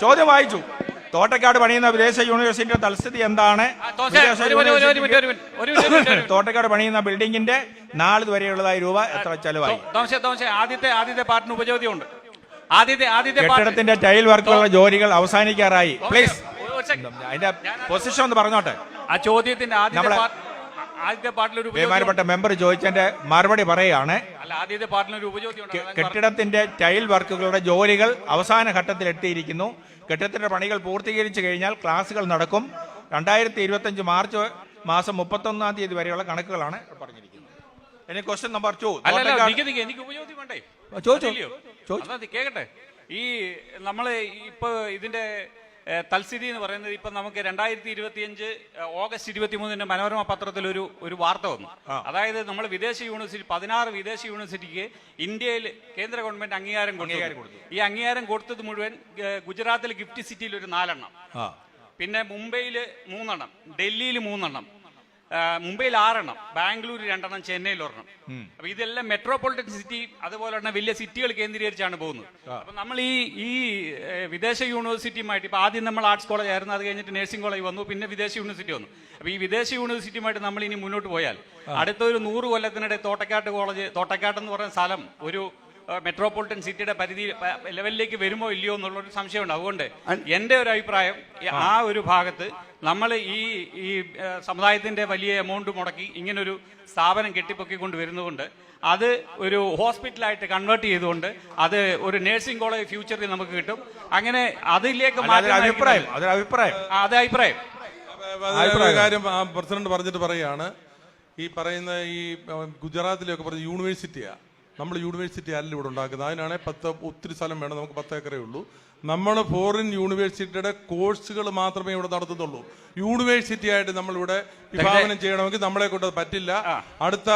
ചോദ്യം വായിച്ചു. തോട്ടക്കാട് പണിയുന്ന വിദേശ യൂണിവേഴ്സിറ്റിയുടെ തൽസ്ഥിതി എന്താണ്. തോട്ടക്കാട് പണിയുന്ന ബിൽഡിംഗിന്റെ നാല് വരെയുള്ളതായ രൂപ എത്ര ചെലവായി? ആദ്യത്തെ ആദ്യത്തെ പാർട്ടിന് ഉപചോദ്യമുണ്ട് ആദ്യത്തെ ആദ്യത്തെ കെട്ടിടത്തിന്റെ ടൈൽ വർക്കുള്ള ജോലികൾ അവസാനിക്കാറായി. പ്ലീസ്. അതിന്റെ പൊസിഷൻ ഒന്ന് പറഞ്ഞോട്ടെ. ആ ചോദ്യത്തിന്റെ ആദ്യത്തെ ആദ്യത്തെ പാട്ടിലൊരു ബഹുമാനപ്പെട്ട മെമ്പർ ചോദിച്ചതിന്റെ മറുപടി പറയുകയാണ്. അല്ല ആദ്യത്തെ പാട്ടിലൊരു പറഞ്ഞത്. കെട്ടിടത്തിന്റെ ടൈൽ വർക്കുകളുടെ ജോലികൾ അവസാന ഘട്ടത്തിൽ എത്തിയിരിക്കുന്നു. കെട്ടിടത്തിന്റെ പണികൾ പൂർത്തീകരിച്ചു കഴിഞ്ഞാൽ ക്ലാസുകൾ നടക്കും. രണ്ടായിരത്തി ഇരുപത്തഞ്ച് മാർച്ച് മാസം മുപ്പത്തൊന്നാം തീയതി വരെയുള്ള കണക്കുകളാണ് പറഞ്ഞിരിക്കുന്നത്. ഇനി ക്വസ്റ്റ്യൻ നമ്പർ ടു എനിക്ക് വേണ്ടേ? ചോദിച്ചോ. കേക്കട്ടെ. ഈ നമ്മൾ ഇപ്പൊ ഇതിന്റെ തൽസ്ഥിതി എന്ന് പറയുന്നത് ഇപ്പൊ നമുക്ക് രണ്ടായിരത്തി ഇരുപത്തിയഞ്ച് ഓഗസ്റ്റ് ഇരുപത്തി മൂന്നിന് മനോരമ പത്രത്തിൽ ഒരു ഒരു വാർത്ത വന്നു. അതായത് നമ്മൾ വിദേശ യൂണിവേഴ്സിറ്റി പതിനാറ് വിദേശ യൂണിവേഴ്സിറ്റിക്ക് ഇന്ത്യയിൽ കേന്ദ്ര ഗവൺമെന്റ് അംഗീകാരം കൊടുത്തു. ഈ അംഗീകാരം കൊടുത്തത് മുഴുവൻ ഗുജറാത്തിലെ ഗുജറാത്തിൽ ഗിഫ്റ്റ് സിറ്റിയിൽ ഒരു നാലെണ്ണം പിന്നെ മുംബൈയിൽ മൂന്നെണ്ണം ഡൽഹിയിൽ മൂന്നെണ്ണം. മുംബൈയിൽ ആറെണ്ണം ബാംഗ്ലൂർ രണ്ടെണ്ണം ചെന്നൈയിൽ ഒരെണ്ണം. അപ്പൊ ഇതെല്ലാം മെട്രോപൊളിറ്റൻ സിറ്റി അതുപോലെ തന്നെ വലിയ സിറ്റികൾ കേന്ദ്രീകരിച്ചാണ് പോകുന്നത്. അപ്പൊ നമ്മൾ ഈ ഈ വിദേശ യൂണിവേഴ്സിറ്റിയുമായിട്ട് ഇപ്പൊ ആദ്യം നമ്മൾ ആർട്സ് കോളേജ് ആയിരുന്നു അത് കഴിഞ്ഞിട്ട് നഴ്സിംഗ് കോളേജ് വന്നു പിന്നെ വിദേശ യൂണിവേഴ്സിറ്റി വന്നു. അപ്പൊ ഈ വിദേശ യൂണിവേഴ്സിറ്റിയുമായിട്ട് നമ്മൾ ഇനി മുന്നോട്ട് പോയാൽ അടുത്ത ഒരു നൂറ് കൊല്ലത്തിനിടെ തോട്ടക്കാട്ട് കോളേജ് തോട്ടക്കാട്ട് എന്ന് പറയുന്ന സ്ഥലം ഒരു മെട്രോപൊളിറ്റൻ സിറ്റിയുടെ പരിധി ലെവലിലേക്ക് വരുമോ ഇല്ലയോ എന്നുള്ളൊരു സംശയമുണ്ട്. അതുകൊണ്ട് എന്റെ ഒരു അഭിപ്രായം ആ. ഒരു ഭാഗത്ത് നമ്മൾ ഈ ഈ സമുദായത്തിന്റെ സമുദായത്തിന്റെ വലിയ എമൗണ്ട് മുടക്കി ഇങ്ങനൊരു സ്ഥാപനം കെട്ടിപ്പൊക്കിക്കൊണ്ട് വരുന്നതുകൊണ്ട് അത് ഒരു ഹോസ്പിറ്റലായിട്ട് കൺവേർട്ട് ചെയ്തുകൊണ്ട് അത് ഒരു നഴ്സിംഗ് കോളേജ് ഫ്യൂച്ചറിൽ നമുക്ക് കിട്ടും. അങ്ങനെ അതിലേക്ക് അഭിപ്രായം അതൊരു അഭിപ്രായം. ആ, അത് അഭിപ്രായം. കാര്യം പ്രസിഡന്റ് പറഞ്ഞിട്ട് പറയാണ് ഈ പറയുന്ന ഈ ഗുജറാത്തിലൊക്കെ പറഞ്ഞ യൂണിവേഴ്സിറ്റിയാ നമ്മൾ യൂണിവേഴ്സിറ്റി അല്ല ഇവിടെ ഉണ്ടാക്കുന്നത്. അതിനാണെ പത്ത് ഒത്തിരി സ്ഥലം വേണം. നമുക്ക് പത്ത് ഏക്കറേ ഉള്ളൂ. നമ്മൾ ഫോറിൻ യൂണിവേഴ്സിറ്റിയുടെ കോഴ്സുകൾ മാത്രമേ ഇവിടെ നടത്തുന്നുള്ളൂ. യൂണിവേഴ്സിറ്റി ആയിട്ട് നമ്മളിവിടെ വിഭാവനം ചെയ്യണമെങ്കിൽ നമ്മളെ കൊണ്ട് പറ്റില്ല. അടുത്ത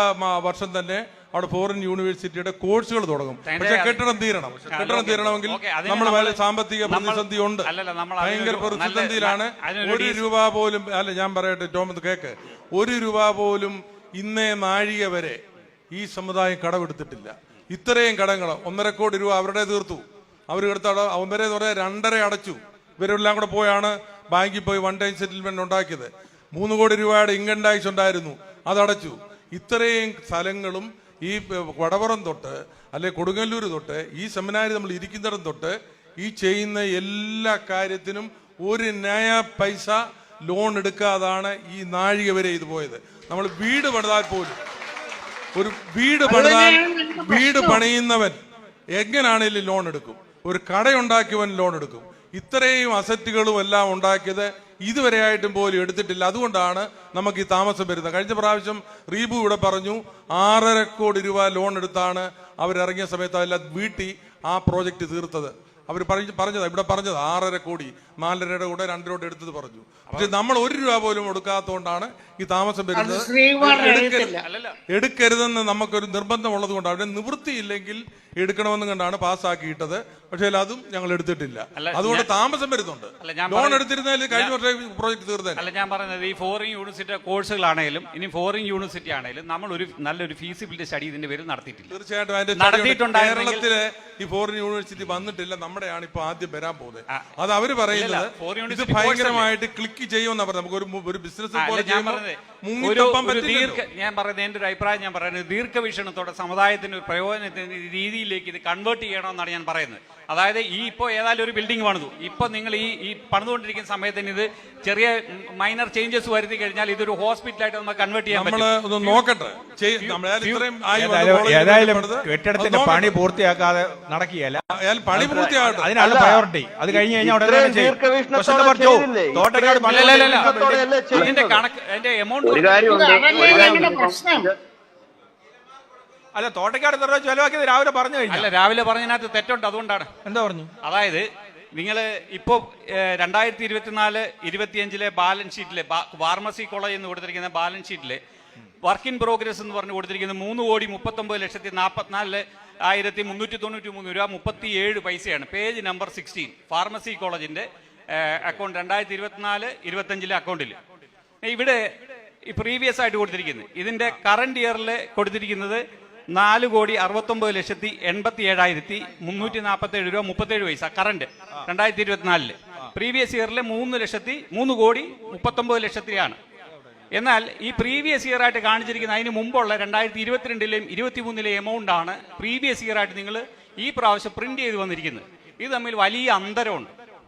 വർഷം തന്നെ അവിടെ ഫോറിൻ യൂണിവേഴ്സിറ്റിയുടെ കോഴ്സുകൾ തുടങ്ങും. പക്ഷെ കെട്ടിടം തീരണം. കെട്ടിടം തീരണമെങ്കിൽ നമ്മൾ വളരെ സാമ്പത്തിക പ്രതിസന്ധി ഉണ്ട്. ഭയങ്കര പ്രതിസന്ധിയിലാണ്. ഒരു രൂപ പോലും അല്ല ഞാൻ പറയട്ടെ ടോമത് കേക്ക്. ഒരു രൂപ പോലും ഇന്നേ നാഴിക വരെ ഈ സമുദായം കടമെടുത്തിട്ടില്ല. ഇത്രയും കടങ്ങൾ ഒന്നര കോടി രൂപ അവരുടെ തീർത്തു. അവർ എടുത്ത ഒന്നര എന്ന് പറയാൻ രണ്ടര അടച്ചു. ഇവരെല്ലാം കൂടെ പോയാണ് ബാങ്കിൽ പോയി വൺ ടൈം സെറ്റിൽമെന്റ് ഉണ്ടാക്കിയത്. മൂന്ന് കോടി രൂപയുടെ ഇൻകം ടാക്സ് ഉണ്ടായിരുന്നു. അതടച്ചു ഇത്രയും സ്ഥലങ്ങളും ഈ വടവറം തൊട്ട് അല്ലെ കൊടുങ്ങല്ലൂർ തൊട്ട് ഈ സെമിനാരി നമ്മൾ ഇരിക്കുന്നിടം തൊട്ട് ഈ ചെയ്യുന്ന എല്ലാ കാര്യത്തിനും ഒരു ന്യായ പൈസ ലോൺ എടുക്കാതാണ് ഈ നാഴിക വരെ ഇത് പോയത്. നമ്മൾ വീട് പണിതാൽ പോലും ഒരു വീട് പണിതാൻ വീട് പണിയുന്നവൻ എങ്ങനാണേലും ലോൺ എടുക്കും. ഒരു കടയുണ്ടാക്കിയവൻ ലോൺ എടുക്കും. ഇത്രയും അസറ്റുകളും എല്ലാം ഉണ്ടാക്കിയത് ഇതുവരെയായിട്ടും പോലും എടുത്തിട്ടില്ല. അതുകൊണ്ടാണ് നമുക്ക് ഈ താമസം വരുന്നത്. കഴിഞ്ഞ പ്രാവശ്യം റീബു ഇവിടെ പറഞ്ഞു ആറര കോടി രൂപ ലോൺ എടുത്താണ് അവരിറങ്ങിയ സമയത്ത് അതെല്ലാം വീട്ടി ആ പ്രോജക്റ്റ് തീർത്തത്. അവർ പറഞ്ഞു പറഞ്ഞത് ഇവിടെ പറഞ്ഞത് ആറര കോടി നാലരയുടെ കൂടെ രണ്ടരോട് എടുത്തത് പറഞ്ഞു. പക്ഷെ നമ്മൾ ഒരു രൂപ പോലും എടുക്കാത്തതുകൊണ്ടാണ് ഈ താമസം വരുന്നത്. എടുക്കരുതെന്ന് നമുക്കൊരു നിർബന്ധം ഉള്ളത് കൊണ്ട് അവിടെ നിവൃത്തിയില്ലെങ്കിൽ എടുക്കണമെന്ന് കണ്ടാണ് പാസ്സാക്കിയിട്ടത്. പക്ഷേ അതും ഞങ്ങൾ എടുത്തിട്ടില്ല. അതുകൊണ്ട് താമസം വരുന്നുണ്ട്. ലോൺ എടുത്തിരുന്നാൽ എടുത്തിരുന്നതിൽ കഴിഞ്ഞ വർഷം പ്രോജക്ട് തീർന്നേ അല്ല ഞാൻ പറയുന്നത് ഈ ഫോറിൻ യൂണിവേഴ്സിറ്റി കോഴ്സുകളാണെങ്കിലും ഇനി ഫോറിൻ യൂണിവേഴ്സിറ്റി ആണെങ്കിലും നമ്മൾ ഒരു നല്ലൊരു ഫീസിബിലിറ്റി സ്റ്റഡി ഇതിന്റെ പേരിൽ നടത്തിയിട്ടില്ല. തീർച്ചയായിട്ടും അതിന്റെ. കേരളത്തിലെ ഈ ഫോറിൻ യൂണിവേഴ്സിറ്റി വന്നിട്ടില്ല. നമ്മുടെയാണ് ഇപ്പൊ ആദ്യം വരാൻ പോകുന്നത്. അത് അവർ പറയുന്നത് ഇത് ഭയങ്കരമായിട്ട് ക്ലിക്ക് ചെയ്യുമെന്നാ പറഞ്ഞത്. നമുക്ക് ഒരു ബിസിനസ് പോലെ ചെയ്യുമ്പോൾ പറഞ്ഞത് ഒരു മുങ്ങിത്തപ്പാൻ ഒരു ദീർഘ ഞാൻ പറയുന്നത് എന്റെ ഒരു അഭിപ്രായം ഞാൻ പറയുന്നത് ദീർഘവീക്ഷണത്തോടെ സമുദായത്തിന് ഒരു പ്രയോജനത്തിന് രീതിയിലേക്ക് ഇത് കൺവേർട്ട് ചെയ്യണമെന്നാണ് ഞാൻ പറയുന്നത്. അതായത് ഈ ഇപ്പോൾ ഏതായാലും ഒരു ബിൽഡിംഗ് പണിതു. ഇപ്പൊ നിങ്ങൾ ഈ ഈ പണിതുകൊണ്ടിരിക്കുന്ന സമയത്തിന് ഇത് ചെറിയ മൈനർ ചേഞ്ചസ് വരുത്തി കഴിഞ്ഞാൽ ഇതൊരു ഹോസ്പിറ്റലായിട്ട് നമുക്ക് കൺവേർട്ട് ചെയ്യാൻ പറ്റും. നോക്കട്ടെ. നമ്മൾ ഏതായാലും കെട്ടിടത്തിന്റെ പണി പൂർത്തിയാക്കാതെ നടക്കുകയല്ല. പണി പൂർത്തിയാകട്ടെ. അതിനാണ് പ്രയോറിറ്റി അത് കഴിഞ്ഞ് കഴിഞ്ഞാൽ ഉടനെ? തോട്ടക്കാട് അതിന്റെ കണക്ക് അതിന്റെ എമൗണ്ട് ഒരു കാര്യമുണ്ട്. അല്ല തോട്ടക്കാട് രൂപ ചെലവാക്കിയത് രാവിലെ പറഞ്ഞു അല്ല കഴിഞ്ഞു രാവിലെ പറഞ്ഞതിനകത്ത് തെറ്റുണ്ട് അതുകൊണ്ടാണ്. എന്താ പറഞ്ഞു? അതായത് നിങ്ങൾ ഇപ്പോൾ രണ്ടായിരത്തി ഇരുപത്തിനാല് ഇരുപത്തിയഞ്ചിലെ ബാലൻസ് ഷീറ്റിലെ ഫാർമസി കോളേജ് എന്ന് കൊടുത്തിരിക്കുന്ന ബാലൻസ് ഷീറ്റിലെ വർക്ക് ഇൻ പ്രോഗ്രസ് എന്ന് പറഞ്ഞ് കൊടുത്തിരിക്കുന്നത് മൂന്ന് കോടി മുപ്പത്തൊമ്പത് ലക്ഷത്തി നാൽപ്പത്തിനാല് ആയിരത്തി മുന്നൂറ്റി തൊണ്ണൂറ്റി മൂന്ന് രൂപ മുപ്പത്തി ഏഴ് പൈസയാണ്. പേജ് നമ്പർ സിക്സ്റ്റീൻ ഫാർമസി കോളേജിന്റെ അക്കൗണ്ട് രണ്ടായിരത്തി ഇരുപത്തിനാല് ഇരുപത്തഞ്ചിലെ അക്കൗണ്ടിൽ ഇവിടെ പ്രീവിയസ് ആയിട്ട് കൊടുത്തിരിക്കുന്നത് ഇതിന്റെ കറണ്ട് ഇയറിൽ കൊടുത്തിരിക്കുന്നത് നാല് കോടി അറുപത്തൊമ്പത് ലക്ഷത്തി എൺപത്തി ഏഴായിരത്തി മുന്നൂറ്റി നാൽപ്പത്തി ഏഴ് രൂപ മുപ്പത്തേഴ് പൈസ കറണ്ട് രണ്ടായിരത്തി ഇരുപത്തിനാലിൽ പ്രീവിയസ് ഇയറിലെ മൂന്ന് ലക്ഷത്തി മൂന്ന് കോടി മുപ്പത്തൊമ്പത് ലക്ഷത്തിലാണ് എന്നാൽ ഈ പ്രീവിയസ് ഇയർ ആയിട്ട് കാണിച്ചിരിക്കുന്ന അതിന് മുമ്പുള്ള രണ്ടായിരത്തി ഇരുപത്തിരണ്ടിലെയും ഇരുപത്തിമൂന്നിലെ എമൗണ്ട് ആണ് പ്രീവിയസ് ഇയർ ആയിട്ട് നിങ്ങൾ ഈ പ്രാവശ്യം പ്രിന്റ് ചെയ്ത് വന്നിരിക്കുന്നത്. ഇത് തമ്മിൽ വലിയ അന്തരമുണ്ട് ഏത് നമ്മൾ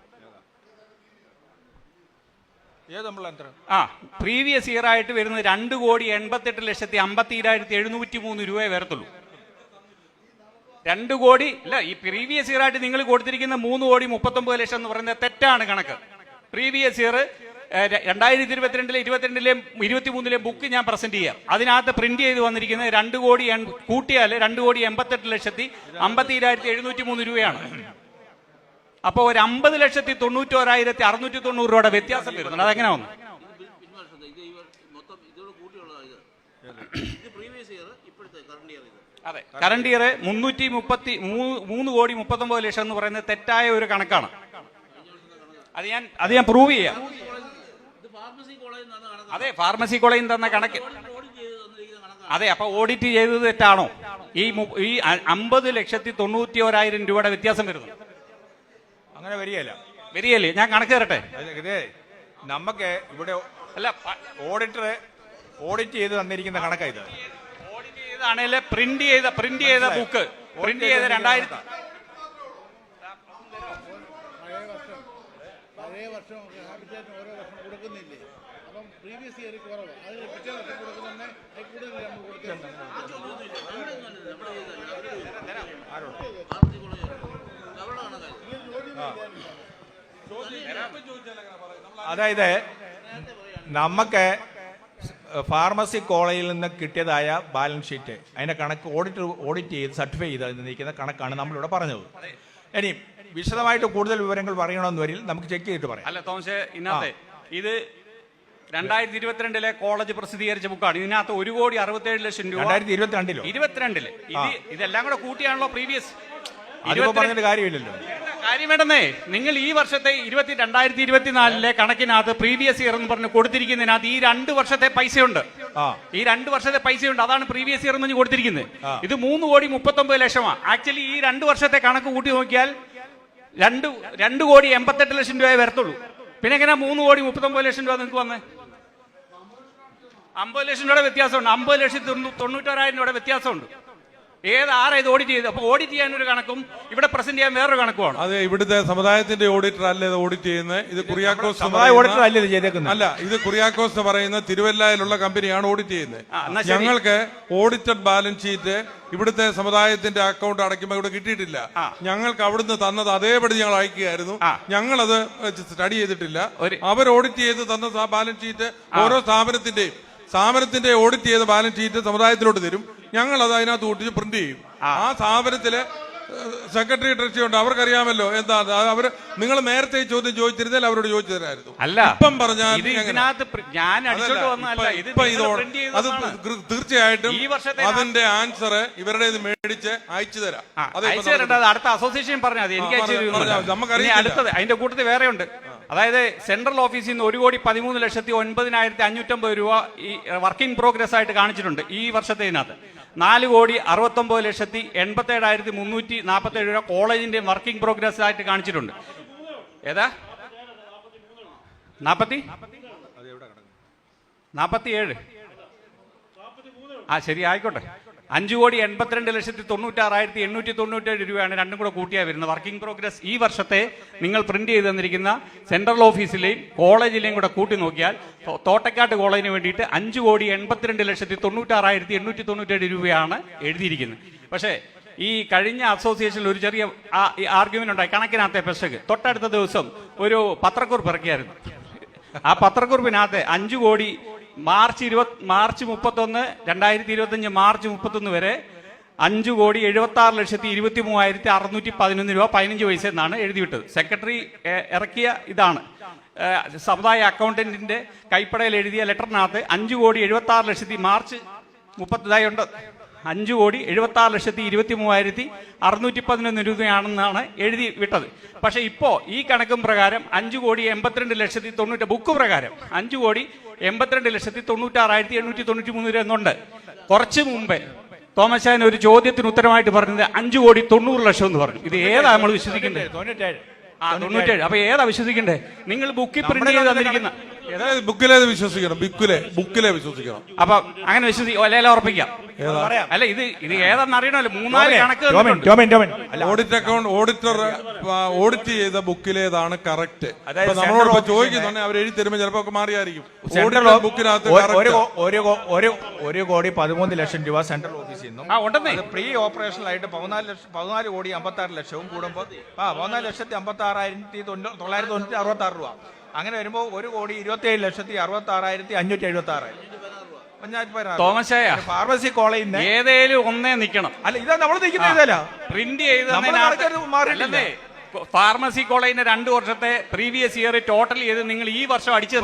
എത്ര ആ പ്രീവിയസ് ഇയർ ആയിട്ട് വരുന്നത് രണ്ട് കോടി എൺപത്തെട്ട് ലക്ഷത്തി അമ്പത്തി ഏഴായിരത്തി എഴുന്നൂറ്റി മൂന്ന് രൂപയെ വരത്തുള്ളൂ. രണ്ട് കോടി അല്ല ഈ പ്രീവിയസ് ഇയർ ആയിട്ട് നിങ്ങൾ കൊടുത്തിരിക്കുന്ന മൂന്ന് കോടി മുപ്പത്തൊമ്പത് ലക്ഷം എന്ന് പറയുന്നത് തെറ്റാണ് കണക്ക്. പ്രീവിയസ് ഇയർ രണ്ടായിരത്തി ഇരുപത്തിരണ്ടിലെ ഇരുപത്തിരണ്ടിലെയും ഇരുപത്തിമൂന്നിലെയും ബുക്ക് ഞാൻ പ്രസന്റ് ചെയ്യാം. അതിനകത്ത് പ്രിന്റ് ചെയ്ത് വന്നിരിക്കുന്നത് രണ്ട് കോടി കൂട്ടിയാൽ രണ്ട് കോടി എൺപത്തെട്ട് ലക്ഷത്തി അമ്പത്തി ഏഴായിരത്തി എഴുന്നൂറ്റി മൂന്ന് രൂപയാണ്. അപ്പോൾ ഒരു അമ്പത് ലക്ഷത്തി തൊണ്ണൂറ്റോരായിരത്തി അറുന്നൂറ്റി തൊണ്ണൂറ് രൂപയുടെ വ്യത്യാസം വരുന്നുണ്ട്. അതെങ്ങനെ വന്നു? അതെ. കറണ്ട് ഇയർ മുന്നൂറ്റി മുപ്പത്തി മൂന്ന് കോടി മുപ്പത്തൊമ്പത് ലക്ഷം എന്ന് പറയുന്നത് തെറ്റായ ഒരു കണക്കാണ്. അത് ഞാൻ അത് ഞാൻ പ്രൂവ് ചെയ്യാം. അതെ ഫാർമസി കോളേജിൽ തന്ന കണക്ക്. അതെ അപ്പൊ ഓഡിറ്റ് ചെയ്തത് തെറ്റാണോ? ഈ അമ്പത് ലക്ഷത്തി തൊണ്ണൂറ്റി ഓരായിരം രൂപയുടെ വ്യത്യാസം വരുന്നു അങ്ങനെ വരികയല്ല. വരികയല്ലേ. ഞാൻ കണക്ക് തരട്ടെ? ഇതേ നമുക്ക് ഇവിടെ അല്ല ഓഡിറ്റർ ഓഡിറ്റ് ചെയ്ത് തന്നിരിക്കുന്ന കണക്കാ ഇത്. ഓഡിറ്റ് ചെയ്താണേൽ പ്രിന്റ് ചെയ്ത പ്രിന്റ് ചെയ്ത ബുക്ക്. പ്രിന്റ് ചെയ്ത രണ്ടായിരത്തി പഴയ വർഷം ഹാബിറ്റാറ്റിന് ഓരോ വർഷം കൊടുക്കുന്നില്ലേ? അപ്പം പ്രീവിയസ് ഇയർ കുറവ്. അത് പിറ്റേ വർഷം കൊടുക്കുന്നതന്നെ അതിൽ കൂടുതൽ നമ്മൾ അതായത് നമുക്ക് ഫാർമസി കോളേജിൽ നിന്ന് കിട്ടിയതായ ബാലൻസ് ഷീറ്റ് അതിന്റെ കണക്ക് ഓഡിറ്റ് ഓഡിറ്റ് ചെയ്ത് സർട്ടിഫൈ ചെയ്ത് നിൽക്കുന്ന കണക്കാണ് നമ്മളിവിടെ പറഞ്ഞത്. ഇനി വിശദമായിട്ട് കൂടുതൽ വിവരങ്ങൾ പറയണമെന്ന് വരിൽ നമുക്ക് ചെക്ക് ചെയ്തിട്ട് പറയാം. അല്ല തോമസ് ഇന്നത്തെ ഇത് രണ്ടായിരത്തി ഇരുപത്തിരണ്ടിലെ കോളേജ് പ്രസിദ്ധീകരിച്ച ബുക്കാണ്. ഇതിനകത്ത് ഒരു കോടി അറുപത്തേഴ് ലക്ഷം രൂപ. രണ്ടായിരത്തി ഇരുപത്തിരണ്ടിലോ. ഇരുപത്തിരണ്ടിൽ ഇത് ഇതെല്ലാം കൂടെ കൂട്ടിയാണല്ലോ പ്രീവിയസ് അതിപ്പോ പറഞ്ഞിട്ട് കാര്യമില്ലല്ലോ. കാര്യം വേണ്ടെന്നേ. നിങ്ങൾ ഈ വർഷത്തെ ഇരുപത്തി രണ്ടായിരത്തി ഇരുപത്തിനാലിലെ കണക്കിനകത്ത് പ്രീവിയസ് ഇയർ എന്ന് പറഞ്ഞ് കൊടുത്തിരിക്കുന്നതിനകത്ത് ഈ രണ്ട് വർഷത്തെ പൈസയുണ്ട്. ഈ രണ്ട് വർഷത്തെ പൈസയുണ്ട്. അതാണ് പ്രീവിയസ് ഇയർ എന്ന് പറഞ്ഞ് കൊടുത്തിരിക്കുന്നത് ഇത് മൂന്ന് കോടി മുപ്പത്തൊമ്പത് ലക്ഷമാണ് ആക്ച്വലി ഈ രണ്ട് വർഷത്തെ കണക്ക് കൂട്ടി നോക്കിയാൽ രണ്ട് രണ്ട് കോടി എൺപത്തെട്ട് ലക്ഷം രൂപയെ വരത്തുള്ളൂ. പിന്നെ എങ്ങനെ മൂന്ന് കോടി മുപ്പത്തൊമ്പത് ലക്ഷം രൂപ നിങ്ങൾക്ക് വന്നേ? അമ്പത് ലക്ഷം രൂപയുടെ വ്യത്യാസമുണ്ട്. അമ്പത് ലക്ഷത്തി തൊണ്ണൂ- തൊണ്ണൂറ്റോരായിരം രൂപയുടെ വ്യത്യാസമുണ്ട്. ഏത് ആരാ ഇത് ഓഡിറ്റ് ചെയ്ത് അപ്പൊ ഓഡിറ്റ് ചെയ്യാൻ ഒരു കണക്കും ഇവിടെ പ്രസന്റ് ചെയ്യാൻ വേറൊരു കണക്കുമാണ്. അത് ഇവിടുത്തെ സമുദായത്തിന്റെ ഓഡിറ്റർ അല്ലേ ഇത് ഓഡിറ്റ് ചെയ്യുന്നത്? ഇത് കുറിയാക്കോസ് സമുദായ ഓഡിറ്റർ അല്ലേ ഇത് ചെയ്തേക്കുന്നത്? അല്ല ഇത് കുറിയാക്കോസ് എന്ന് പറയുന്ന തിരുവല്ലയിലുള്ള കമ്പനിയാണ് ഓഡിറ്റ് ചെയ്യുന്നത്. ഞങ്ങൾക്ക് ഓഡിറ്റഡ് ബാലൻസ് ഷീറ്റ് ഇവിടുത്തെ സമുദായത്തിന്റെ അക്കൗണ്ട് അടയ്ക്കുമ്പോൾ ഇവിടെ കിട്ടിയിട്ടില്ല. ഞങ്ങൾക്ക് അവിടുന്ന് തന്നത് അതേപടി ഞങ്ങൾ അയക്കുകയായിരുന്നു. ഞങ്ങളത് സ്റ്റഡി ചെയ്തിട്ടില്ല. അവർ ഓഡിറ്റ് ചെയ്ത് തന്ന ബാലൻസ് ഷീറ്റ് ഓരോ സ്ഥാപനത്തിന്റെയും. സ്ഥാപനത്തിന്റെ ഓഡിറ്റ് ചെയ്ത ബാലൻസ് ഷീറ്റ് സമുദായത്തിലോട്ട് തരും. ഞങ്ങൾ അത് അതിനകത്ത് കൂട്ടി പ്രിന്റ് ചെയ്യും. ആ. സ്ഥാപനത്തിലെ സെക്രട്ടറി ട്രസ്റ്റി ഉണ്ട്. അവർക്കറിയാമല്ലോ എന്താ അവർ അവർ നിങ്ങൾ നേരത്തെ ചോദ്യം ചോദിച്ചിരുന്നാൽ അവരോട് ചോദിച്ചു തരായിരുന്നു അല്ല ഇപ്പം പറഞ്ഞാൽ അത് തീർച്ചയായിട്ടും അതിന്റെ ആൻസർ ഇവരുടെ ഇത് മേടിച്ച് അയച്ചു തരാം. അടുത്ത അസോസിയേഷൻ പറഞ്ഞാൽ നമുക്കറിയാം അടുത്തത് അതിന്റെ കൂട്ടത്തിൽ വേറെ ഉണ്ട് അതായത് സെൻട്രൽ ഓഫീസിൽ നിന്ന് ഒരു കോടി പതിമൂന്ന് ലക്ഷത്തി ഒൻപതിനായിരത്തി അഞ്ഞൂറ്റമ്പത് രൂപ ഈ വർക്കിംഗ് പ്രോഗ്രസ് ആയിട്ട് കാണിച്ചിട്ടുണ്ട് ഈ വർഷത്തേതിനകത്ത്. നാല് കോടി അറുപത്തൊമ്പത് ലക്ഷത്തി എൺപത്തി ഏഴായിരത്തി മുന്നൂറ്റി നാൽപ്പത്തി ഏഴ് രൂപ കോളേജിന്റെ വർക്കിംഗ് പ്രോഗ്രസ് ആയിട്ട് കാണിച്ചിട്ടുണ്ട്. ഏതാ? നാപ്പത്തി? നാപ്പത്തി ഏഴ് ആ ശരി ആയിക്കോട്ടെ. അഞ്ചു കോടി എൺപത്തിരണ്ട് ലക്ഷത്തി തൊണ്ണൂറ്റാറായിരത്തി എണ്ണൂറ്റി തൊണ്ണൂറ്റേഴ് രൂപയാണ് രണ്ടും കൂടെ കൂട്ടിയാ വരുന്നത്. വർക്കിംഗ് പ്രോഗ്രസ് ഈ വർഷത്തെ നിങ്ങൾ പ്രിന്റ് ചെയ്ത് തന്നിരിക്കുന്ന സെൻട്രൽ ഓഫീസിലെയും കോളേജിലെയും കൂടെ കൂട്ടി നോക്കിയാൽ തോട്ടക്കാട്ട് കോളേജിന് വേണ്ടിയിട്ട് അഞ്ചു കോടി എൺപത്തിരണ്ട് ലക്ഷത്തി തൊണ്ണൂറ്റാറായിരത്തി എണ്ണൂറ്റി തൊണ്ണൂറ്റേഴ് രൂപയാണ് എഴുതിയിരിക്കുന്നത്. പക്ഷേ ഈ കഴിഞ്ഞ അസോസിയേഷനിൽ ഒരു ചെറിയ ആർഗ്യുമെന്റ് ഉണ്ടായി. കണക്കിനകത്തെ പെശക്. തൊട്ടടുത്ത ദിവസം ഒരു പത്രക്കുറിപ്പ് ഇറക്കിയായിരുന്നു. ആ പത്രക്കുറിപ്പിനകത്ത് അഞ്ചു കോടി മാർച്ച് ഇരുപത് മാർച്ച് മുപ്പത്തൊന്ന് രണ്ടായിരത്തി ഇരുപത്തഞ്ച് മാർച്ച് മുപ്പത്തൊന്ന് വരെ അഞ്ചു കോടി എഴുപത്തി ആറ് ലക്ഷത്തി ഇരുപത്തി മൂവായിരത്തി അറുന്നൂറ്റി പതിനൊന്ന് രൂപ പതിനഞ്ച് പൈസ എന്നാണ് എഴുതിവിട്ടത്. സെക്രട്ടറി ഇറക്കിയ ഇതാണ്. സമുദായ അക്കൗണ്ടന്റിന്റെ കൈപ്പടയിൽ എഴുതിയ ലെറ്ററിനകത്ത് അഞ്ചു കോടി എഴുപത്തി ആറ് ലക്ഷത്തി മാർച്ച് മുപ്പത്തതായി ഉണ്ട്. അഞ്ചു കോടി എഴുപത്തി ആറ് ലക്ഷത്തി ഇരുപത്തി മൂവായിരത്തി അറുന്നൂറ്റി പതിനൊന്ന് രൂപയാണെന്നാണ് എഴുതി വിട്ടത്. പക്ഷേ ഇപ്പോ ഈ കണക്കും പ്രകാരം അഞ്ചു കോടി എൺപത്തിരണ്ട് ലക്ഷത്തി തൊണ്ണൂറ്റി ബുക്ക് പ്രകാരം അഞ്ചു കോടി എൺപത്തിരണ്ട് ലക്ഷത്തി തൊണ്ണൂറ്റാറായിരത്തി എണ്ണൂറ്റി തൊണ്ണൂറ്റി മൂന്ന് രൂപ എന്നുണ്ട് കുറച്ച് മുമ്പേ തോമസ് ചാൻ ഒരു ചോദ്യത്തിന് ഉത്തരമായിട്ട് പറഞ്ഞത് അഞ്ചു കോടി തൊണ്ണൂറ് ലക്ഷം എന്ന് പറഞ്ഞു. ഇത് ഏതാ നമ്മൾ വിശ്വസിക്കുന്നത്? തൊണ്ണൂറ്റേഴ് ആ തൊണ്ണൂറ്റേഴ് അപ്പൊ ഏതാ വിശ്വസിക്കണ്ടേ? നിങ്ങൾ ബുക്കിൽ പ്രിന്റ് ചെയ്ത് തന്നിരിക്കുന്ന ബുക്കിലേത് വിശ്വസിക്കണം. ബുക്കിലെ ബുക്കിലെ വിശ്വസിക്കണം. അപ്പൊ അങ്ങനെ വിശ്വസിക്കും അല്ലെ ഉറപ്പിക്കാം. അല്ല ഇത് ഇത് ഏതാന്ന് അറിയണല്ലോ മൂന്നാൽ കണക്ക് ഓഡിറ്റ് അക്കൗണ്ട് ഓഡിറ്റർ ഓഡിറ്റ് ചെയ്ത ബുക്കിലേതാണ് കറക്റ്റ്. നമ്മളോട് ഇപ്പൊ ചോദിക്കുന്നുണ്ടെങ്കിൽ അവർ എഴുതി തരുമ്പോൾ ചിലപ്പോ ഒക്കെ മാറിയായിരിക്കും. ബുക്കിനകത്ത് ഒരു- കോടി പതിമൂന്ന് ലക്ഷം രൂപ സെൻട്രൽ ഓഫീസിൽ നിന്നും പ്രീ ഓപ്പറേഷണൽ ആയിട്ട് പതിനാല് ലക്ഷം പതിനാല് കോടി അമ്പത്തി ആറ് ലക്ഷവും കൂടുമ്പോൾ ആ പതിനാല് ലക്ഷത്തി അമ്പത്തി ആറായിരത്തി തൊണ്ണൂ തൊള്ളായിരത്തി തൊണ്ണൂറ്റി അറുപത്താറ് രൂപ. അങ്ങനെ വരുമ്പോൾ ഒരു കോടി ഇരുപത്തി ഏഴ് ലക്ഷത്തി അറുപത്താറായിരത്തി അഞ്ഞൂറ്റി എഴുപത്തി ആറ് ഫാർമസി കോളേജിൽ നിന്ന് ഏതേലും ഒന്നേ നിക്കണം. അല്ല ഇതാ നമ്മൾ നിൽക്കുന്ന ഇതല്ല പ്രിന്റ് ചെയ്ത് ഫാർമസി കോളേജിന്റെ രണ്ട് വർഷത്തെ പ്രീവിയസ് ഇയർ ടോട്ടൽ ചെയ്ത് നിങ്ങൾ ഈ വർഷം അടിച്ചു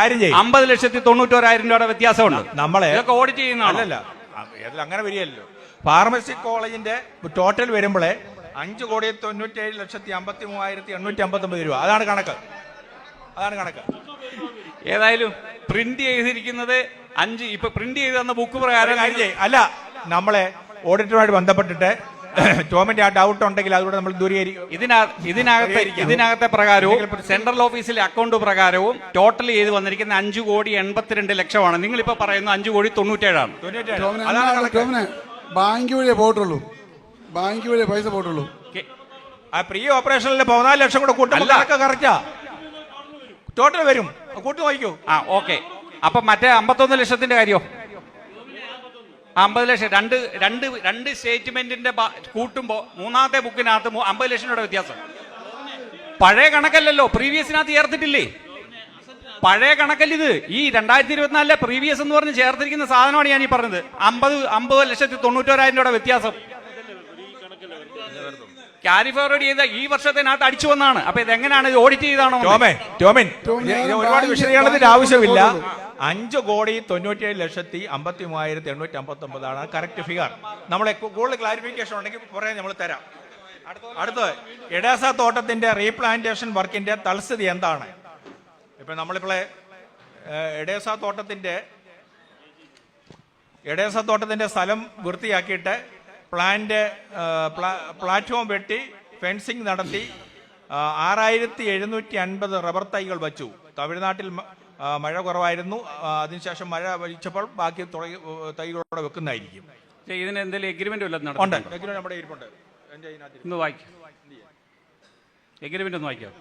കാര്യം ചെയ്യ്. അമ്പത് ലക്ഷത്തി തൊണ്ണൂറ്റോരായിരം രൂപയുടെ വ്യത്യാസമുണ്ട്. നമ്മളെ ഇതൊക്കെ ഓഡിറ്റ് ചെയ്യുന്ന അങ്ങനെ വരികയല്ലോ ഫാർമസി കോളേജിന്റെ ടോട്ടൽ വരുമ്പോഴേ അഞ്ച് കോടി തൊണ്ണൂറ്റി ഏഴ് ലക്ഷത്തി അമ്പത്തി മൂവായിരത്തി എണ്ണൂറ്റി അമ്പത്തി ഒമ്പത് രൂപ. അതാണ് കണക്ക്. അതാണ് കണക്ക്. ഏതായാലും പ്രിന്റ് ചെയ്തിരിക്കുന്നത് അഞ്ച്. ഇപ്പൊ പ്രിന്റ് ചെയ്ത് തന്ന ബുക്ക് പ്രകാരം അല്ല നമ്മളെ ഓഡിറ്ററുമായിട്ട് ബന്ധപ്പെട്ടിട്ട് ടോമിന്റെ ആ ഡൗട്ട് ഉണ്ടെങ്കിൽ അതുകൂടെ നമ്മൾ ദൂരീകരിക്കും. ഇതിനകത്ത് ഇതിനകത്തെ പ്രകാരവും സെൻട്രൽ ഓഫീസിലെ അക്കൗണ്ട് പ്രകാരവും ടോട്ടൽ ചെയ്ത് വന്നിരിക്കുന്ന അഞ്ചു കോടി എൺപത്തിരണ്ട് ലക്ഷമാണ്. നിങ്ങൾ ഇപ്പൊ പറയുന്ന അഞ്ചു കോടി തൊണ്ണൂറ്റേഴാണ്. തൊണ്ണൂറ്റേഴ്. ബാങ്ക് വഴിയേ പോയിട്ടുള്ളൂ. ബാങ്ക് വഴി പൈസ പോയിട്ടുള്ളൂ. ആ പ്രീ ഓപ്പറേഷനിൽ പതിനാല് ലക്ഷം കൂടെ കൂട്ടുമ്പോൾ കറക്റ്റാ? ടോട്ടൽ വരും. കൂട്ടി നോക്കൂ ആ ഓക്കെ. അപ്പൊ മറ്റേ അമ്പത്തൊന്ന് ലക്ഷത്തിന്റെ കാര്യോ? അമ്പത് ലക്ഷം. രണ്ട് രണ്ട് രണ്ട് സ്റ്റേറ്റ്മെന്റിന്റെ കൂട്ടുമ്പോൾ കൂട്ടുമ്പോ മൂന്നാമത്തെ ബുക്കിനകത്ത് അമ്പത് ലക്ഷം രൂപയുടെ വ്യത്യാസം. പഴയ കണക്കല്ലല്ലോ. പ്രീവിയസിനകത്ത് ചേർത്തിട്ടില്ലേ? പഴയ കണക്കല്ല ഇത്. ഈ രണ്ടായിരത്തി ഇരുപത്തിനാലിലെ പ്രീവിയസ് എന്ന് പറഞ്ഞ് ചേർത്തിരിക്കുന്ന സാധനമാണ് ഞാൻ ഈ പറഞ്ഞത്. അമ്പത് അമ്പത് ലക്ഷത്തി തൊണ്ണൂറ്റോരായിരം രൂപയുടെ വ്യത്യാസം. ക്യാരി ഫോർവേഡ് ചെയ്ത ഈ വർഷത്തിനകത്ത് അടിച്ചു വന്നാണ്. അപ്പൊ ഇത് എങ്ങനെയാണ് ഇത് ഓഡിറ്റ് ചെയ്താണോ ടോമൻ ടോമിൻ ഒരുപാട് വിഷയങ്ങളതിന്റെ വിശദീകരണത്തിന്റെ ആവശ്യമില്ല. അഞ്ച് കോടി തൊണ്ണൂറ്റിയേഴ് ലക്ഷത്തി അമ്പത്തി മൂവായിരത്തി എണ്ണൂറ്റി അമ്പത്തി ഒമ്പതാണ് കറക്റ്റ് ഫിഗർ നമ്മളെ കൂടുതൽ ക്ലാരിഫിക്കേഷൻ ഉണ്ടെങ്കിൽ കുറെ നമ്മൾ തരാം. അടുത്തത് എടേസ തോട്ടത്തിന്റെ റീപ്ലാന്റേഷൻ വർക്കിന്റെ തൽസ്ഥിതി എന്താണ്? ഇപ്പൊ നമ്മളിപ്പോൾ എഡേസ തോട്ടത്തിന്റെ എഡേസ തോട്ടത്തിന്റെ സ്ഥലം വൃത്തിയാക്കിയിട്ട് പ്ലാന്റ് പ്ലാറ്റ്ഫോം വെട്ടി ഫെൻസിങ് നടത്തി ആറായിരത്തി എഴുന്നൂറ്റി അൻപത് റബ്ബർ തൈകൾ വച്ചു. തമിഴ്നാട്ടിൽ മഴ കുറവായിരുന്നു. അതിനുശേഷം മഴ വലിച്ചപ്പോൾ ബാക്കി തുടങ്ങി തൈകളോടെ വെക്കുന്നതായിരിക്കും. ഇതിന് എന്തെങ്കിലും എഗ്രിമെന്റ് ഉണ്ട്? എങ്കിലും നമ്മുടെ ഇരിപ്പുണ്ട്. ഒന്ന് വായിക്കും. എഗ്രിമെന്റ് ഒന്ന് വായിക്കാം.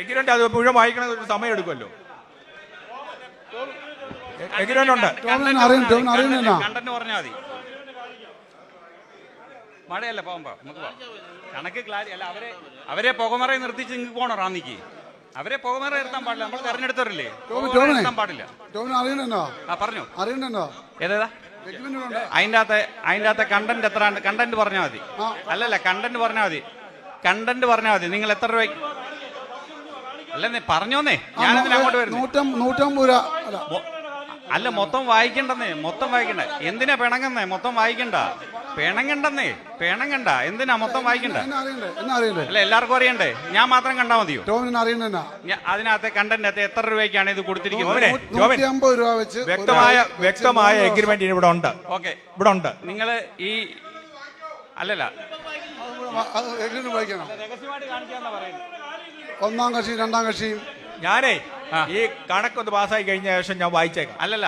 എഗ്രിമെന്റ് അത് മുഴുവൻ വായിക്കണത് ഒരു സമയം എടുക്കുമല്ലോ. എഗ്രിമെന്റ് ഉണ്ട്. കണ്ടന്റ് പറഞ്ഞാൽ മതി. മഴയല്ല പോകുമ്പോ? നമുക്ക് കണക്ക് ക്ലാരി അല്ല അവരെ അവരെ പുകമറയിൽ നിർത്തിച്ച് നിങ്ങൾക്ക് പോണോ റാന്നിക്ക്? അവരെ പുകമറ നിർത്താൻ പാടില്ല. നമ്മൾ തെരഞ്ഞെടുത്തവരല്ലേ? നിർത്താൻ പാടില്ല. ആ പറഞ്ഞു. അറിയണെന്നോ ഏതേതാ? അതിന്റെ അകത്തെ അതിന്റെ അകത്തെ കണ്ടന്റ് എത്ര കണ്ടന്റ് പറഞ്ഞാൽ മതി. അല്ലല്ല കണ്ടന്റ് പറഞ്ഞാൽ മതി. കണ്ടന്റ് പറഞ്ഞാൽ മതി. നിങ്ങൾ എത്ര രൂപ അല്ലെന്നേ പറഞ്ഞോന്നേ. ഞാനെന്തിനാ അങ്ങോട്ട് വരുന്നു. അല്ല മൊത്തം വായിക്കണ്ടെന്നേ. മൊത്തം വായിക്കണ്ട. എന്തിനാ പിണങ്ങുന്നേ? മൊത്തം വായിക്കണ്ട. പിണങ്ങണ്ടെന്നേ പിണങ്ങണ്ട എന്തിനാ മൊത്തം വായിക്കണ്ട? എന്നെ അറിയണ്ടേ? എന്നെ അറിയണ്ടേ? അല്ല എല്ലാവർക്കും അറിയണ്ടേ? ഞാൻ മാത്രം കണ്ടാ മതിയോ? അതിനകത്തെ കണ്ടന്റ് എത്ര രൂപയ്ക്കാണ് ഇത് കൊടുത്തിരിക്കുന്നത്? വ്യക്തമായ വ്യക്തമായ എഗ്രിമെന്റ് ഇവിടെ ഉണ്ട് ഓക്കെ. ഇവിടെ ഉണ്ട് നിങ്ങൾ ഈ അല്ലല്ല. ഒന്നാം കക്ഷി രണ്ടാം കക്ഷിയും ഞാനേ. ഈ കണക്കൊന്ന് പാസ്സായി കഴിഞ്ഞ ശേഷം ഞാൻ വായിച്ചേക്കാം. അല്ലല്ല.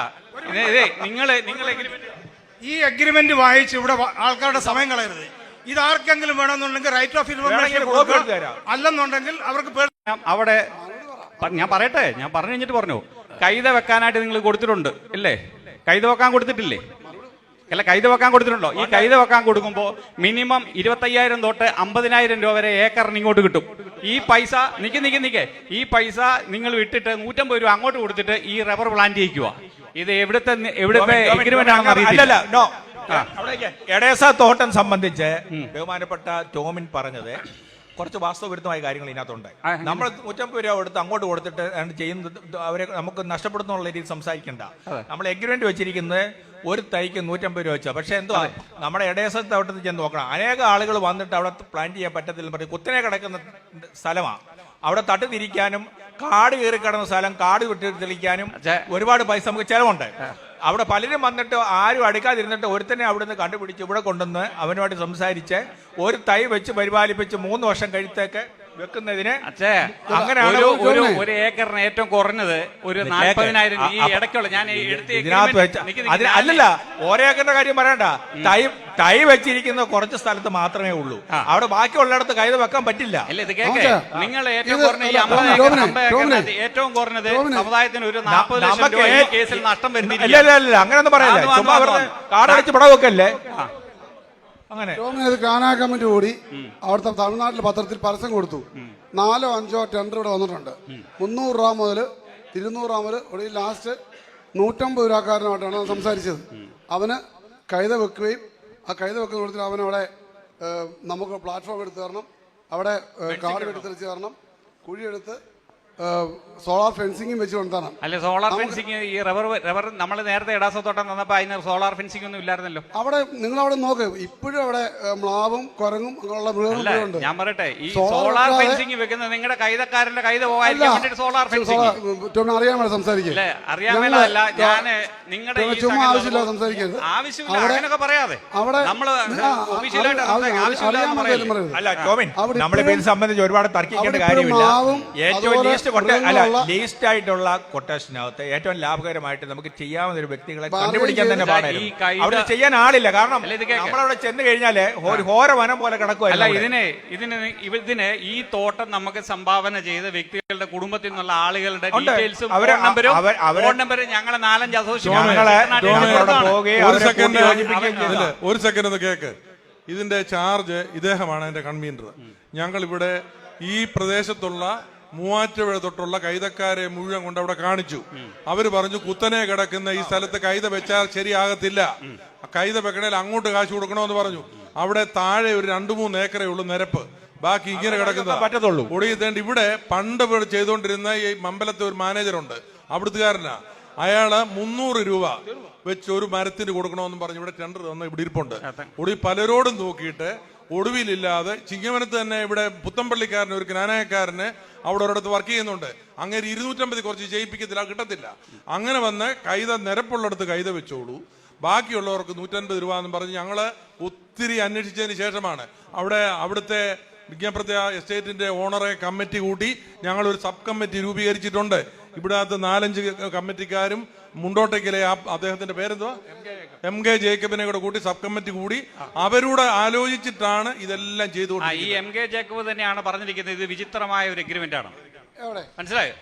ഇതേ ഇതേ നിങ്ങൾ എഗ്രിമെന്റ് ഈ അഗ്രിമെന്റ് വായിച്ച് ഇവിടെ ആൾക്കാരുടെ സമയം കളയരുത്. ഇത് ആർക്കെങ്കിലും വേണമെന്നുണ്ടെങ്കിൽ റൈറ്റ് ഓഫ് ഇൻഫർമേഷൻ. അല്ലെന്നുണ്ടെങ്കിൽ അവർക്ക് അവിടെ ഞാൻ പറയട്ടെ ഞാൻ പറഞ്ഞു കഴിഞ്ഞിട്ട് പറഞ്ഞു. കൈത വെക്കാനായിട്ട് നിങ്ങൾ കൊടുത്തിട്ടുണ്ട് ഇല്ലേ? കൈത വെക്കാൻ കൊടുത്തിട്ടില്ലേ? അല്ല കൈത വെക്കാൻ കൊടുത്തിട്ടുണ്ടോ? ഈ കൈത വെക്കാൻ കൊടുക്കുമ്പോൾ മിനിമം ഇരുപത്തയ്യായിരം തൊട്ട് അമ്പതിനായിരം രൂപ വരെ ഏക്കറിന് ഇങ്ങോട്ട് കിട്ടും. ഈ പൈസ നിക്ക് നിക്ക് നിക്ക്. ഈ പൈസ നിങ്ങൾ വിട്ടിട്ട് നൂറ്റമ്പത് രൂപ അങ്ങോട്ട് കൊടുത്തിട്ട് ഈ റബ്ബർ പ്ലാന്റ് ചെയ്യിക്കുക ഇത് എവിടുത്തെ എവിടുത്തെ അല്ലല്ല നോ എടേസ തോട്ടം സംബന്ധിച്ച് ബഹുമാനപ്പെട്ട ടോമിൻ പറഞ്ഞത് കുറച്ച് വാസ്തവവിരുദ്ധമായ കാര്യങ്ങൾ ഇതിനകത്തുണ്ട്. നമ്മൾ നൂറ്റമ്പത് രൂപ കൊടുത്ത് അങ്ങോട്ട് കൊടുത്തിട്ട് ആണ് ചെയ്യുന്നത് അവരെ നമുക്ക് നഷ്ടപ്പെടുന്ന രീതിയിൽ സംസാരിക്കണ്ട. നമ്മൾ എഗ്രിമെന്റ് വെച്ചിരിക്കുന്നത് ഒരു തൈക്ക് നൂറ്റമ്പത് രൂപ വെച്ചാൽ പക്ഷേ എന്തോ നമ്മുടെ ഇടയസത്ത് അവിടെ ചെന്ന് നോക്കണം. അനേക ആളുകൾ വന്നിട്ട് അവിടെ പ്ലാൻ ചെയ്യാൻ പറ്റത്തില്ലെന്ന് പറയും കുത്തനെ കിടക്കുന്ന സ്ഥലമാണ് അവിടെ തട്ട് തിരിക്കാനും കാട് കയറി കിടന്ന സ്ഥലം കാട് വിട്ട് തെളിക്കാനും ഒരുപാട് പൈസ നമുക്ക് ചെലവുണ്ട്. അവിടെ പലരും വന്നിട്ട് ആരും അടുക്കാതിരുന്നിട്ട് ഒരുത്തനെ നിന്ന് കണ്ടുപിടിച്ച് ഇവിടെ കൊണ്ടുവന്ന് അവനുമായിട്ട് സംസാരിച്ച് ഒരു തൈ വെച്ച് പരിപാലിപ്പിച്ച് മൂന്ന് വർഷം കഴിത്തേക്ക് വെക്കുന്നതിന് അച്ഛേ അങ്ങനെയാണ് ഒരു ഒരു. ഏക്കറിന് ഏറ്റവും കുറഞ്ഞത് ഒരു. നാൽപ്പതിനായിരം ഈ ഇടയ്ക്കുള്ള ഞാൻ ഇതിനകത്ത് വെച്ച അതിന് അല്ലല്ല ഒരേക്കറിന്റെ കാര്യം പറയണ്ട. തൈ തൈ വെച്ചിരിക്കുന്ന കുറച്ച് സ്ഥലത്ത് മാത്രമേ ഉള്ളൂ. അവിടെ ബാക്കിയുള്ളിടത്ത് കൈത വെക്കാൻ പറ്റില്ല. അല്ല ഇത് കേക്ക്. ഓക്കേ. നിങ്ങൾ ഏറ്റവും കുറഞ്ഞ ഈ അമ്പത് ഏക്കർ ടോമിനെ, അമ്പത് ഏക്കറിനകത്ത് ഏറ്റവും കുറഞ്ഞത്. സമുദായത്തിന് ഒരു നാൽപ്പത് ലക്ഷം രൂപ കേസിൽ നഷ്ടം വരുന്നില്ല. അങ്ങനെയൊന്നും പറയല്ലേ. വന്നു, ചുമ്മാ വന്നു, വെറുതെ കാടടിച്ച് പടവൊക്കെ വെക്കല്ലേ അങ്ങനെ. ടോമിനത് കാനാ കമ്മിറ്റി കൂടി. അവിടുത്തെ തമിഴ്നാട്ടിലെ പത്രത്തിൽ പരസ്യം കൊടുത്തു. നാലോ അഞ്ചോ ടെൻഡർ ഇവിടെ വന്നിട്ടുണ്ട്. മുന്നൂറ് രൂപ മുതൽ ഇരുന്നൂറ് രൂപ മുതൽ ഇവിടെ ലാസ്റ്റ് നൂറ്റമ്പത് രൂപക്കാരനായിട്ടാണ് സംസാരിച്ചത്. അവന് കൈത വെക്കുകയും ആ കൈത വെക്കുന്ന കൊടുത്തിട്ട് അവനവിടെ നമുക്ക് പ്ലാറ്റ്ഫോം എടുത്ത് തരണം. അവിടെ കാർഡ് കാട് തരണം. കുഴിയെടുത്ത് സോളാർ ഫെൻസിംഗും വെച്ച് അല്ലെ അല്ല സോളാർ ഫെൻസിങ് ഈ റബ്ബർ റബ്ബർ നമ്മൾ നേരത്തെ ഇടാസത്തോട്ടം തന്നപ്പോ അതിന് സോളാർ ഫെൻസിംഗ് ഒന്നും ഇല്ലായിരുന്നല്ലോ. അവിടെ നിങ്ങൾ അവിടെ നോക്ക് ഇപ്പോഴും അവിടെ മ്ലാവും കുരങ്ങും അങ്ങനെയുള്ള മൃഗങ്ങളുണ്ട് ഞാൻ പറയട്ടെ ഈ സോളാർ ഫെൻസിംഗ് ഫെൻസിങ് വെക്കുന്നത് നിങ്ങളുടെ കൈതക്കാരന്റെ കൈത പോകാതിരിക്കാൻ സംസാരിക്കും സോളാർ ഫെൻസിംഗ് അറിയാൻ വേണം സംസാരിക്കുക അല്ലേ അറിയാൻ മേലല്ല ഞാൻ നിങ്ങളുടെ ചുമ്മാ ആവശ്യമില്ല സംസാരിക്കരുത്. ആവശ്യമില്ല അങ്ങനെയൊക്കെ പറയാതെ. അവിടെ ആ, ആവശ്യമില്ല എന്ന് പാടില്ല പറയല്ലേ. അല്ല ടോമിൻ നമ്മളെ പേര് സംബന്ധിച്ച് ഒരുപാട് തർക്കിക്കേണ്ട കാര്യമില്ല. ഏറ്റവും ലീസ്റ്റ് ലീസ്റ്റ് ആയിട്ടുള്ള കൊട്ടേഷനകത്ത് ഏറ്റവും ലാഭകരമായിട്ട് നമുക്ക് ചെയ്യാവുന്ന ഒരു വ്യക്തികളെ കണ്ടുപിടിക്കാൻ തന്നെ പാടായിരുന്നു. അവിടെ ചെയ്യാൻ ആളില്ല. കാരണം നമ്മളവിടെ ചെന്ന് കഴിഞ്ഞാൽ ഒരു ഹോര വനം പോലെ അല്ല കിടക്കുമല്ല ഇതിനെ ഇതിന് ഇതിന് ഈ തോട്ടം നമുക്ക് സംഭാവന ചെയ്ത വ്യക്തികളുടെ കുടുംബത്തിൽ നിന്നുള്ള ആളുകളുടെ ഡീറ്റെയിൽസും ഫോൺ നമ്പരും ഫോൺ നമ്പരും ഞങ്ങളെ നാലഞ്ച് അസോസിയേഷൻ ഒരു സെക്കൻഡ് ഒന്ന് കേക്ക്. ഇതിന്റെ ചാർജ് ഇദ്ദേഹമാണ് എന്റെ കൺവീനർ ഞങ്ങൾ ഇവിടെ ഈ പ്രദേശത്തുള്ള മൂവാറ്റുപുഴ തൊട്ടുള്ള കൈതക്കാരെ മുഴുവൻ കൊണ്ട് അവിടെ കാണിച്ചു. അവർ പറഞ്ഞു കുത്തനെ കിടക്കുന്ന ഈ സ്ഥലത്ത് കൈത വെച്ചാൽ ശരിയാകത്തില്ല. കൈത വെക്കണേൽ അങ്ങോട്ട് കാശ് കൊടുക്കണമെന്ന് പറഞ്ഞു. അവിടെ താഴെ ഒരു രണ്ടു മൂന്ന് ഏക്കറേ ഉള്ളു നിരപ്പ്. ബാക്കി ഇങ്ങനെ കിടക്കുന്ന പറ്റത്തുള്ളൂ. ഒടിയത്തേണ്ട ഇവിടെ പണ്ട് ഇവിടെ ചെയ്തുകൊണ്ടിരുന്ന ഈ മമ്പലത്തെ ഒരു മാനേജറുണ്ട് അവിടുത്തുകാരനാ. അയാൾ മുന്നൂറ് രൂപ വെച്ച് ഒരു മരത്തിന് കൊടുക്കണമെന്ന് പറഞ്ഞു. ഇവിടെ ടെണ്ടർ തന്ന ഇവിടെ ഇരിപ്പുണ്ട്. ഒടി പലരോടും നോക്കിയിട്ട് ഒടുവിലില്ലാതെ ചിങ്ങവനത്ത് തന്നെ ഇവിടെ പുത്തമ്പള്ളിക്കാരന് ഒരു ജ്ഞാനായക്കാരന് അവിടെ ഒരിടത്ത് വർക്ക് ചെയ്യുന്നുണ്ട്. അങ്ങനെ ഇരുന്നൂറ്റമ്പത് കുറച്ച് ചെയ്യിപ്പിക്കത്തില്ല കിട്ടത്തില്ല. അങ്ങനെ വന്ന് കൈത നിരപ്പുള്ളിടത്ത് കൈത വെച്ചോളൂ. ബാക്കിയുള്ളവർക്ക് നൂറ്റൻപത് രൂപ എന്ന് പറഞ്ഞ് ഞങ്ങൾ ഒത്തിരി അന്വേഷിച്ചതിന് ശേഷമാണ്. അവിടെ അവിടുത്തെ വിജ്ഞാപ്രത്യ എസ്റ്റേറ്റിന്റെ ഓണറെ കമ്മിറ്റി കൂട്ടി ഞങ്ങൾ ഒരു സബ് കമ്മിറ്റി രൂപീകരിച്ചിട്ടുണ്ട്. ഇവിടെ നാലഞ്ച് കമ്മിറ്റിക്കാരും മുണ്ടോട്ടേക്കിലെ ആ അദ്ദേഹത്തിന്റെ പേരെന്തുവാ? എം കെ ജേക്കബിനെ കൂടെ കൂട്ടി സബ് കമ്മിറ്റി കൂടി അവരോട് ആലോചിച്ചിട്ടാണ് ഇതെല്ലാം ചെയ്തു ഈ എം കെ ജേക്കബ് തന്നെയാണ് പറഞ്ഞിരിക്കുന്നത് ഇത് വിചിത്രമായ ഒരു എഗ്രിമെന്റ് ആണ്. എവിടെ? മനസ്സിലായോ?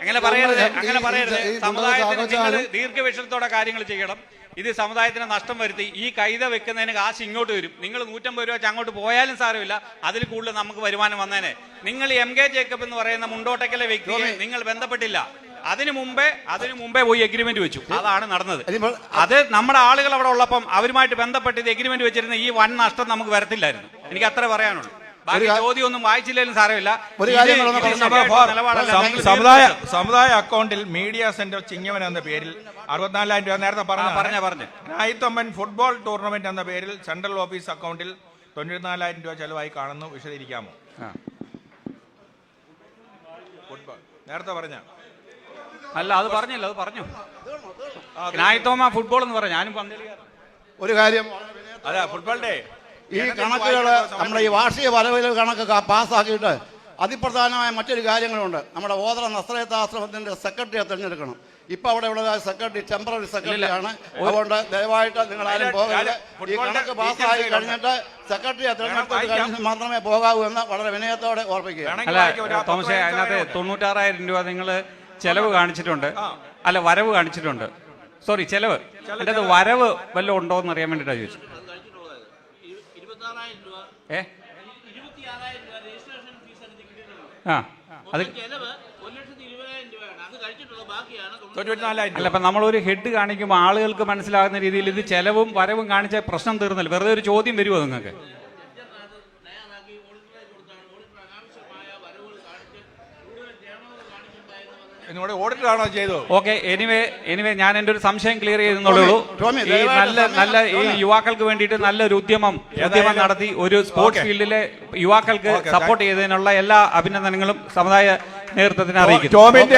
അങ്ങനെ പറയരുത് അങ്ങനെ പറയരുത്. സമുദായത്തിന് നിങ്ങൾ ദീർഘവീക്ഷണത്തോടെ കാര്യങ്ങൾ ചെയ്യണം. ഇത് സമുദായത്തിന് നഷ്ടം വരുത്തി. ഈ കൈത വെക്കുന്നതിന് കാശ് ഇങ്ങോട്ട് വരും. നിങ്ങൾ നൂറ്റമ്പത് രൂപ വെച്ച് അങ്ങോട്ട് പോയാലും സാരമില്ല. അതിൽ കൂടുതൽ നമുക്ക് വരുമാനം വന്നേനെ. നിങ്ങൾ എം കെ ജേക്കബ് എന്ന് പറയുന്ന മുണ്ടോട്ടക്കലെ വ്യക്തിയെ നിങ്ങൾ ബന്ധപ്പെട്ടില്ല. അതിനു മുമ്പേ അതിനു മുമ്പേ പോയി എഗ്രിമെന്റ് വെച്ചു. അതാണ് നടന്നത്. അത് നമ്മുടെ ആളുകൾ അവിടെ ഉള്ളപ്പം അവരുമായിട്ട് ബന്ധപ്പെട്ട് ഇത് എഗ്രിമെന്റ് വെച്ചിരുന്ന ഈ വൻ നഷ്ടം നമുക്ക് വരത്തില്ലായിരുന്നു. എനിക്ക് അത്ര പറയാനുള്ളൂ. ചോദ്യമൊന്നും വായിച്ചില്ലെങ്കിലും സാരമില്ല. സമുദായ സമുദായ അക്കൗണ്ടിൽ മീഡിയ സെന്റർ ചിങ്ങവൻ എന്ന പേരിൽ അറുപത്തിനാലായിരം രൂപ നേരത്തെ പറഞ്ഞു പറഞ്ഞ പറഞ്ഞ പറഞ്ഞ. നായിത്തമ്മൻ ഫുട്ബോൾ ടൂർണമെന്റ് എന്ന പേരിൽ സെൻട്രൽ ഓഫീസ് അക്കൗണ്ടിൽ തൊണ്ണൂറ്റിനാലായിരം രൂപ ചെലവായി കാണുന്നു. വിശദീകരിക്കാമോ? ഫുട്ബോൾ നേരത്തെ പറഞ്ഞ. അല്ല അത് പറഞ്ഞില്ല അത് പറഞ്ഞു. നായിത്തോമ ഫുട്ബോൾ എന്ന് പറഞ്ഞു. ഞാനും പന്തലി ഒരു കാര്യം അതെ ഫുട്ബോൾ ഡേ ഈ കണക്കുകൾ നമ്മുടെ ഈ വാർഷിക വരവിൽ കണക്ക് പാസ്സാക്കിയിട്ട് അതിപ്രധാനമായ മറ്റൊരു കാര്യങ്ങളുണ്ട്. നമ്മുടെ ഓതറ നസ്രയത്ത് ആശ്രമത്തിന്റെ സെക്രട്ടറിയെ തിരഞ്ഞെടുക്കണം. ഇപ്പൊ അവിടെ ഉള്ള സെക്രട്ടറി ടെമ്പററി സെക്രട്ടറിയാണ് അതുകൊണ്ട് ദയവായിട്ട് നിങ്ങൾ ആരും പോകരുത്. ഈ ഫുട്ബോളിന്റെ കണക്ക് പാസ്സായി കഴിഞ്ഞിട്ട് സെക്രട്ടറിയെ തിരഞ്ഞെടുത്ത്. കഴിഞ്ഞ് മാത്രമേ പോകാവൂ എന്ന് വളരെ വിനയത്തോടെ ഓർപ്പിക്കുക തോമസ് തോമസേ അതിനകത്ത് തൊണ്ണൂറ്റാറായിരം രൂപ നിങ്ങൾ ചെലവ് കാണിച്ചിട്ടുണ്ട്. അല്ല വരവ് കാണിച്ചിട്ടുണ്ട്. സോറി ചെലവ്. എന്റെ അത് വരവ് വല്ലതും ഉണ്ടോ എന്ന് അറിയാൻ വേണ്ടിയിട്ടാണ് ഏ? എടുത്ത് ആ. അത് അല്ല അപ്പൊ നമ്മളൊരു ഹെഡ് കാണിക്കുമ്പോൾ ആളുകൾക്ക് മനസ്സിലാകുന്ന രീതിയിൽ ഇത് ചെലവും വരവും കാണിച്ച പ്രശ്നം തീർന്നില്ല. വെറുതെ ഒരു ചോദ്യം വരുമോ നിങ്ങൾക്ക് അനാവശ്യമായ വരവുകൾ കാണിച്ച് കൂടുതൽ ചെയ്യണമെന്ന് ഓഡിറ്ററാണോ ചെയ്തു ഓക്കെ എനിവേ എനിവേ ഞാൻ എന്റെ ഒരു സംശയം ക്ലിയർ ചെയ്യുന്നുള്ളൂ ടോമി, ഈ നല്ല നല്ല ഈ യുവാക്കൾക്ക് വേണ്ടിയിട്ട് നല്ലൊരു ഉദ്യമം ഉദ്യമം നടത്തി ഒരു സ്പോർട്സ് ഫീൽഡിലെ യുവാക്കൾക്ക് സപ്പോർട്ട് ചെയ്തതിനുള്ള എല്ലാ അഭിനന്ദനങ്ങളും സമുദായ നേതൃത്വത്തിന് അറിയിക്കുന്നു. ടോമിന്റെ